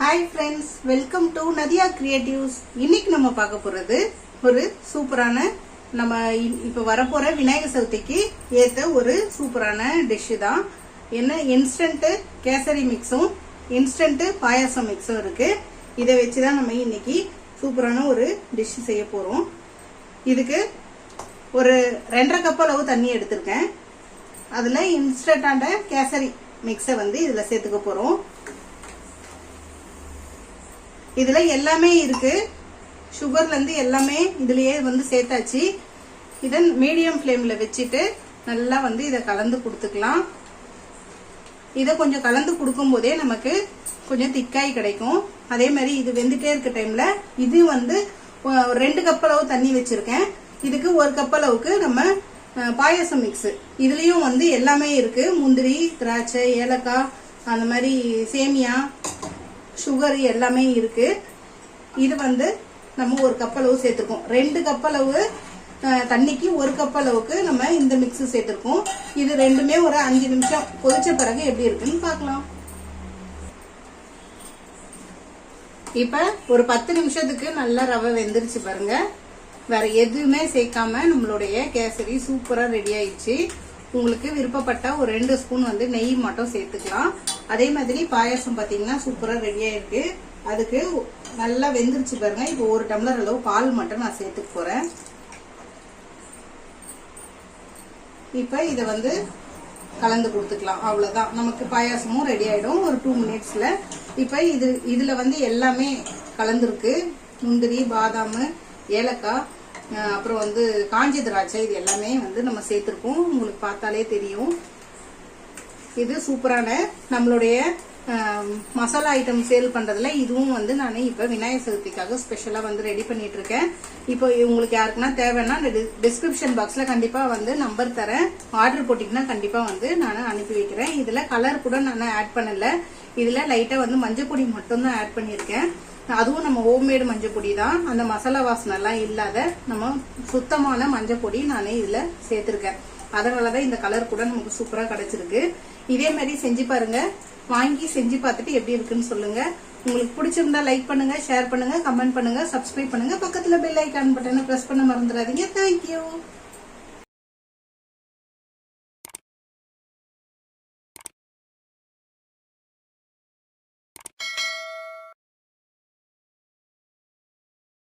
Hi friends welcome to Nadiya creatives இன்னைக்கு நம்ம பார்க்க போகிறது ஒரு சூப்பரான நம்ம இப்போ வரப்போகிற விநாயகர் சதுர்த்திக்கு ஏற்ற ஒரு சூப்பரான டிஷ்ஷு தான். என்ன இன்ஸ்டன்ட்டு கேசரி மிக்ஸும் இன்ஸ்டன்ட்டு பாயாசம் மிக்ஸும் இருக்குது இதை வச்சு தான் நம்ம இன்னைக்கு சூப்பரான ஒரு டிஷ் செய்ய போகிறோம் இதுக்கு ஒரு ரெண்டரை கப் அளவு தண்ணி எடுத்திருக்கேன். அதில் இன்ஸ்டண்ட்டான கேசரி மிக்ஸை வந்து இதில் சேர்த்துக்க போகிறோம் இதில் எல்லாமே இருக்கு. சுகர்லேருந்து எல்லாமே இதுலயே வந்து சேர்த்தாச்சு. இதை மீடியம் ஃப்ளேமில் வச்சுட்டு நல்லா வந்து இதை கலந்து கொடுத்துக்கலாம். இதை கொஞ்சம் கலந்து கொடுக்கும்போதே நமக்கு கொஞ்சம் திக்காய் கிடைக்கும். அதே மாதிரி இது வெந்துட்டே இருக்க டைம்ல இது வந்து ஒரு ரெண்டு கப் அளவு தண்ணி வச்சிருக்கேன். இதுக்கு ஒரு கப் அளவுக்கு நம்ம பாயசம் பாயாசம் மிக்ஸ் இதுலயும் வந்து எல்லாமே இருக்கு. முந்திரி திராட்சை ஏலக்காய் அந்த மாதிரி சேமியா சுகர் எல்லாமே இருக்கு. இது வந்து நம்ம ஒரு கப் அளவு ரெண்டு கப் அளவு தண்ணிக்கு ஒரு கப் அளவுக்கு நம்ம இந்த மிக்ஸு சேர்த்துருக்கோம். இது ரெண்டுமே ஒரு அஞ்சு நிமிஷம் கொதிச்ச பிறகு எப்படி இருக்குன்னு பார்க்கலாம். இப்ப ஒரு பத்து நிமிஷத்துக்கு நல்லா ரவை வெந்துருச்சு பாருங்க. வேற எதுவுமே சேர்க்காம நம்மளுடைய கேசரி சூப்பரா ரெடி ஆயிடுச்சு. உங்களுக்கு விருப்பப்பட்ட ஒரு ரெண்டு ஸ்பூன் வந்து நெய் மட்டும் சேர்த்துக்கலாம். அதே மாதிரி பாயாசம் பார்த்தீங்கன்னா சூப்பராக ரெடியாக இருக்குது அதுக்கு நல்லா வெந்துருச்சு பாருங்க. இப்போ ஒரு டம்ளர் அளவு பால் மட்டும் நான் சேர்த்துக்க போகிறேன் இப்போ இதை வந்து கலந்து கொடுத்துக்கலாம். அவ்வளோதான் நமக்கு பாயாசமும் ரெடி ஆகிடும் ஒரு டூ மினிட்ஸில் இப்போ இது இதில் வந்து எல்லாமே கலந்துருக்கு. முந்திரி பாதாம் ஏலக்காய் அப்புறம் வந்து காஞ்சி திராட்சை இது எல்லாமே வந்து நம்ம சேர்த்துருக்கோம். உங்களுக்கு பார்த்தாலே தெரியும். இது சூப்பரான நம்மளுடைய மசாலா ஐட்டம் சேல் பண்ணுறதுல இதுவும் வந்து நான் இப்போ விநாயகர் சதுர்த்திக்காக ஸ்பெஷலாக வந்து ரெடி பண்ணிட்டு இருக்கேன் இப்போ உங்களுக்கு யாருக்குன்னா தேவைன்னா டிஸ்கிரிப்ஷன் பாக்ஸில் கண்டிப்பாக வந்து நம்பர் தரேன். ஆர்டர் போட்டிங்கன்னா கண்டிப்பாக வந்து நான் அனுப்பி வைக்கிறேன். இதில் கலர் கூட நான் ஆட் பண்ணலை. இதில் லைட்டாக வந்து மஞ்சள் பொடி மட்டும்தான் ஆட் பண்ணியிருக்கேன். அதுவும் நம்ம ஹோம்மேடு மஞ்சள் பொடி தான். அந்த மசாலா வாசனைலாம் இல்லாத நம்ம சுத்தமான மஞ்சள் பொடி நான் இதில் சேர்த்துருக்கேன். அதனாலதான் இந்த கலர் கூட நமக்கு சூப்பராக கிடைச்சிருக்கு. இதே மாதிரி செஞ்சு பாருங்க. வாங்கி செஞ்சு பார்த்துட்டு எப்படி இருக்குன்னு சொல்லுங்க. உங்களுக்கு பிடிச்சிருந்தா லைக் பண்ணுங்க ஷேர் பண்ணுங்க கமெண்ட் பண்ணுங்க சப்ஸ்கிரைப் பண்ணுங்க. பக்கத்தில் பெல் ஐக்கான் பட்டனை ப்ரெஸ் பண்ண மறந்துடாதீங்க. தேங்க்யூ